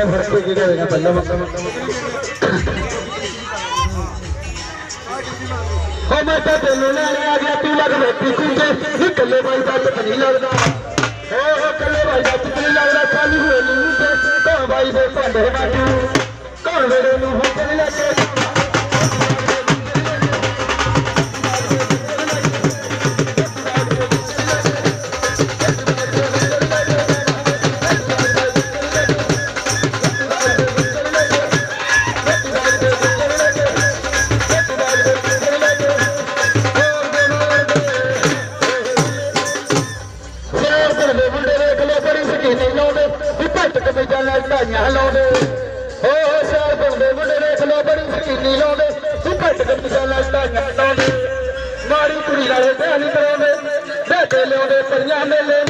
ਕੇ ਹੋਏਗਾ ਪਹਿਲਾਂ ਹੋ ਮੈਂ ਤਾਂ ਤੈਨੂੰ ਲੈਣ ਆ ਗਿਆ, ਤੂੰ ਲੱਗ ਵੇਖੀ ਕੁੰਡੇ ਨੀ ਕੱਲੇ ਬਾਈ ਦਾ ਤੇ ਨਹੀਂ ਲੱਗਦਾ। ਹੋ ਹੋ ਕੱਲੇ ਬਾਈ ਦਾ ਤੇ ਨਹੀਂ ਲੱਗਦਾ ਖਾਲੀ ਹੋਏ ਨਹੀਂ ਤੇ ਕੌਣ ਬਾਈ ਦੇ ਭਾਂਡੇ ਬਾਟੂ ਕੌਣ ਵੇੜੇ ਨੂੰ ਹੁਕਮ ਨਹੀਂ ਲੱਗੇ ਲੋ ਬੜੀ ਲਾਉਂਦੇ, ਵੀ ਭੱਟ ਕਮੀਜ਼ਾਂ ਨਾਲ ਢਾਈਆਂ ਲਾਉਂਦੇ। ਹੋ ਹੋ ਸ਼ੇਰ ਦੇ ਮੁੰਡੇ ਵੇਖ ਲੋ ਬੜੀ ਸਕੀਨੀ ਲਾਉਂਦੇ, ਵੀ ਭੱਟ ਕਮੀਜ਼ਾਂ ਨਾਲ ਢਾਈਆਂ ਲਾਉਂਦੇ। ਮਾੜੀ ਕੁੜੀ ਵਾਲੇ ਧਿਆਨ ਕਰਾਉਂਦੇ ਬੇਟੇ ਲਿਆਉਂਦੇ, ਪਰੀਆਂ ਮੇਲੇ